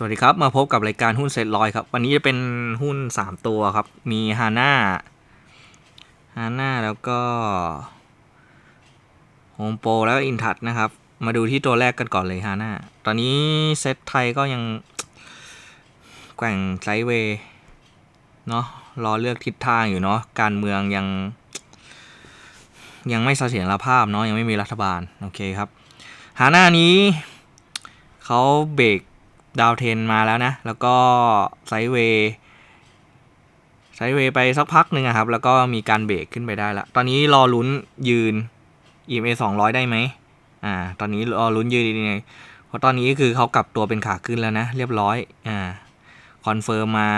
สวัสดีครับ มาพบกับรายการหุ้นเซ็ตร้อยครับ วันนี้จะเป็นหุ้น 3 ตัวครับ มีฮาน่าฮาน่าแล้วก็โฮมโปรแล้วก็อินทัชนะครับ มาดูที่ตัวแรกกันก่อนเลยฮาน่าตอนนี้เซ็ตไทยก็ยังแกว่งไซเวย์เนาะรอเลือกทิศทางอยู่เนาะการเมืองยัง ยังไม่เสถียรภาพเนาะยังไม่มีรัฐบาล โอเคครับฮาน่านี้เขาเบรก ดาวเทนมาแล้วนะ แล้วก็ไซเวย์ไซเวย์ไปสักพักหนึ่งครับ แล้วก็มีการเบรกขึ้นไปได้ละ ตอนนี้รอลุ้นยืน EMA 200 ได้ไหมอ่า ตอนนี้รอลุ้นยืนยังไงเพราะตอนนี้คือเขากลับตัวเป็นขาขึ้นแล้วนะ เรียบร้อย อ่า คอนเฟิร์มมา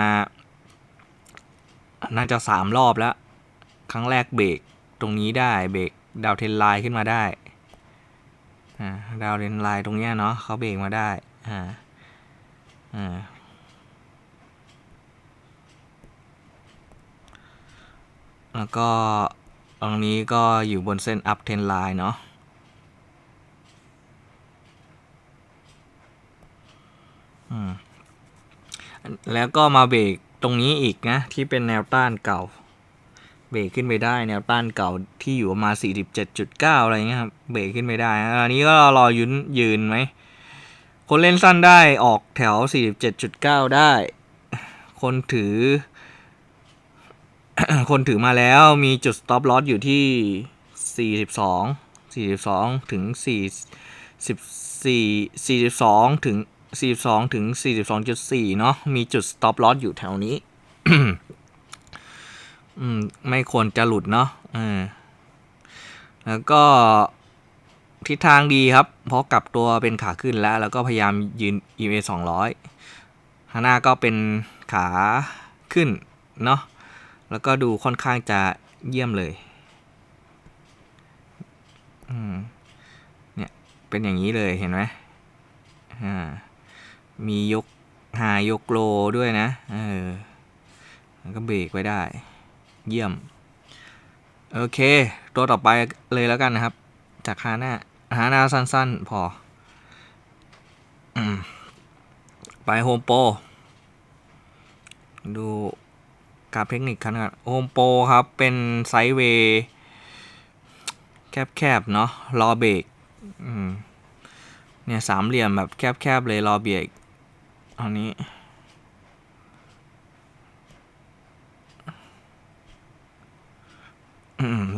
น่าจะสามรอบแล้ว ครั้งแรกเบรกตรงนี้ได้ เบรกดาวเทนไลน์ขึ้นมาได้ อ่า ดาวเทนไลน์ตรงเนี้ยเนาะเขาเบรกมาได้ อ่า แล้วก็ตรงนี้ก็อยู่บนเส้น up trend line เนาะแล้วก็มาเบรกตรงนี้อีกนะ ที่เป็นแนวต้านเก่า เบรกขึ้นไปได้แนวต้านเก่าที่อยู่ประมาณ47.9 อะไรเงี้ยครับ เบรกขึ้นไปได้อันนี้ก็รอยืนยืนไหม คนเล่นสั้นได้ออกแถว 47.9 ได้ คนถือ คนถือมาแล้วมีจุด stop loss อยู่ที่ 42 42 ถึง 44 42 ถึง 42 ถึง 42.4 เนาะมีจุด stop loss อยู่แถวนี้ไม่ควรจะหลุดเนาะแล้วก็ ทิศทางดีครับ เพราะกลับตัวเป็นขาขึ้นแล้ว แล้วก็พยายามยืน EMA 200ฮาน่าก็เป็นขาขึ้นเนาะ แล้วก็ดูค่อนข้างจะเยี่ยมเลย เนี่ย เป็นอย่างนี้เลยเห็นไหมมียกหายกโลด้วยนะ เออแล้วก็เบรกไว้ได้ เยี่ยม โอเค ตัวต่อไปเลยแล้วกันนะครับ จากฮาน่า หาน้าสั้นๆ พออไปโฮมโปรดูกราฟเทคนิคกันครับโฮมโปรครับ เป็นไซด์เวย์แคบๆ เนาะรอเบรกเนี่ยสามเหลี่ยมแบบแคบๆ เลยรอเบรกอันนี้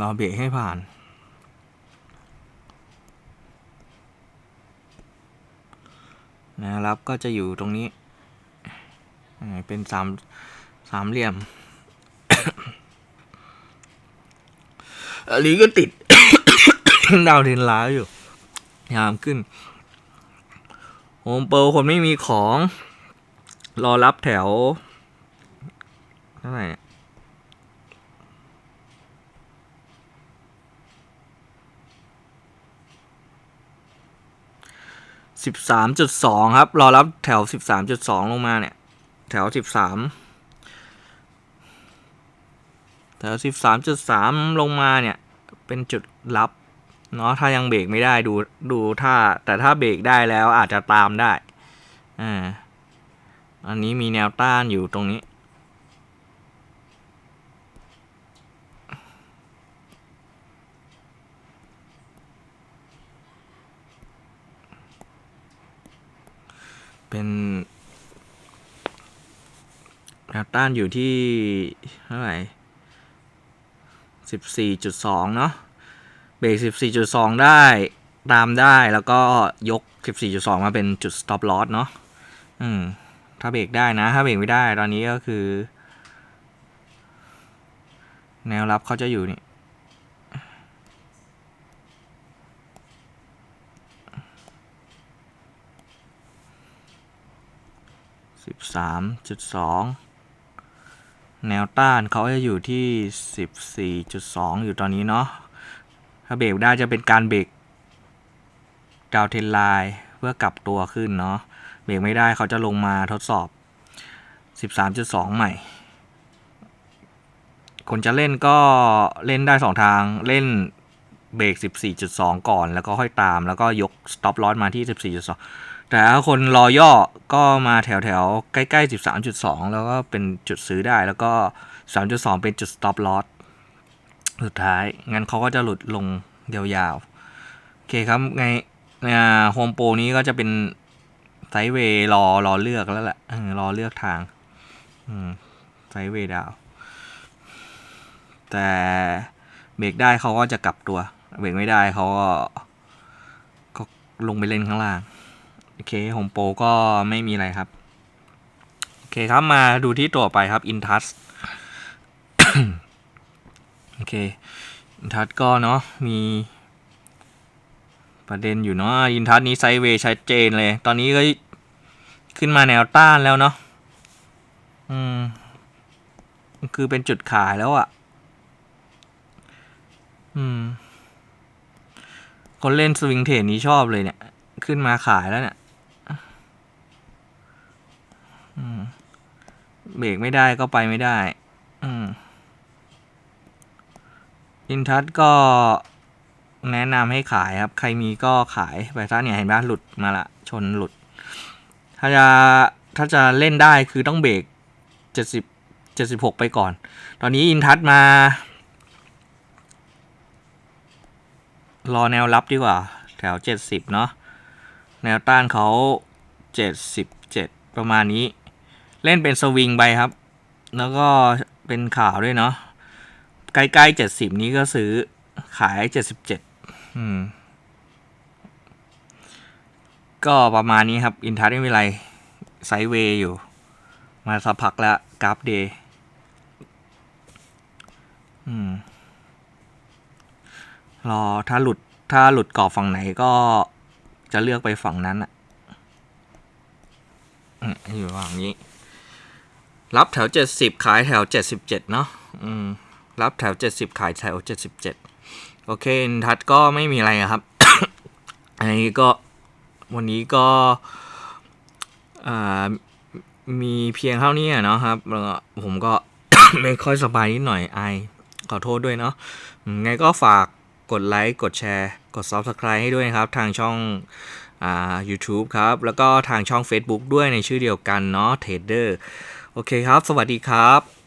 รอเบรกให้ผ่าน นะครับก็จะอยู่ตรงนี้เป็นสามสามเหลี่ยมอันนี้ก็ติด ดาวเทนล้าอยู่ยามขึ้นโฮมเปิลคนไม่มีของ รอรับแถวเท่าไหร่ สิบสามจุดสองครับ รอรับแถวสิบสามจุดสองลงมาเนี่ย แถวสิบสามแถวสิบสามจุดสามลงมาเนี่ย เป็นจุดรับเนาะถ้ายังเบรกไม่ได้ดูดูถ้าแต่ถ้าเบรกได้แล้วอาจจะตามได้อ่าอันนี้มีแนวต้านอยู่ตรงนี้ แนวต้านอยู่ที่เท่าไหร่สิบสี่จุดสองเนาะ เบรกสิบสี่จุดสองได้ ตามได้แล้วก็ยกสิบสี่จุดสองมาเป็นจุด stop loss เนาะ อืม ถ้าเบรกได้นะ ถ้าเบรกไม่ได้ ตอนนี้ก็คือ แนวรับเขาจะอยู่นี่สิบสามจุดสอง แนวต้านเขาจะอยู่ที่สิบสี่จุดสองอยู่ตอนนี้เนาะ ถ้าเบรกได้จะเป็นการเบรกดาวเทนไลน์เพื่อกลับตัวขึ้นเนาะ เบรกไม่ได้เขาจะลงมาทดสอบ 13.2 ใหม่ คนจะเล่นก็เล่นได้สองทาง เล่นเบรก 14.2 ก่อน แล้วก็ค่อยตาม แล้วก็ยก stop loss มาที่ 14.2 แต่ถ้าคนรอย่อก็มาแถวแถวๆใกล้ๆ 13.2 แล้วก็เป็นจุดซื้อได้แล้วก็ 3.2 เป็นจุด stop loss สุดท้าย งั้นเขาก็จะหลุดลงยาวๆ โอเคครับ ไงโฮมโปรนี้ก็จะเป็นไซด์เวย์รอรอเลือกแล้วแหละรอเลือกทางไซด์เวย์ดาว แต่เบรกได้เขาก็จะกลับตัว เบรกไม่ได้เขาก็ก็ลงไปเล่นข้างล่าง โอเคโฮมโปรก็ไม่มีอะไรครับ โอเคครับมาดูที่ตัวไปครับ Intus โอเค Intus ก็เนาะมีประเด็นอยู่เนาะ Intus นี้ไซเวชัดเจนเลย ตอนนี้ก็ขึ้นมาแนวต้านแล้วเนาะอืมคือเป็นจุดขายแล้วอะ่ะ อืม คนเล่นสวิงเทรดนี้ชอบเลยเนี่ย ขึ้นมาขายแล้วเนี่ย เบรกไม่ได้ก็ไปไม่ได้อืมอินทัศก็แนะนำให้ขายครับ ใครมีก็ขายไปซะเนี่ยเห็นไหมหลุดมาละ ชนหลุด ถ้าจะถ้าจะเล่นได้คือต้องเบรกเจ็ดสิบเจ็ดสิบหกไปก่อน ตอนนี้อินทัศมา รอแนวรับดีกว่า แถวเจ็ดสิบเนาะ แนวต้านเขาเจ็ดสิบเจ็ดประมาณนี้ เล่นเป็นสวิงไปครับ แล้วก็เป็นข่าวด้วยเนาะใกล้ๆเจ็ดสิบนี้ก็ซื้อขายเจ็ดสิบเจ็ดอืมก็ประมาณนี้ครับ อินทัศไม่มีไรไซเวย์อยู่ มาสักพักแล้วกราฟเดย์อืมรอถ้าหลุดถ้าหลุดกรอบฝั่งไหนก็จะเลือกไปฝั่งนั้นอะอืมอยู่ฝั่งนี้ รับแถวเจ็ดสิบขายแถวเจ็ดสิบเจ็ดเนาะอืมรับแถวเจ็ดสิบขายแถวเจ็ดสิบเจ็ดโอเคนทัศก็ไม่มีอะไระครับ อันนี้ก็วันนี้ก็มีเพียงเท่านี้เนาะครับแล้วผมก็ไม่ค่อยสบายนิดหน่อยไอขอโทษด้วยเนาะไงก็ฝากกดไลค์ กดแชร์ กด Subscribe ให้ด้วยนะครับ ทางช่องอ่า YouTube ครับ แล้วก็ทางช่อง Facebook ด้วยในชื่อเดียวกันเนาะ Trader โอเคครับ สวัสดีครับ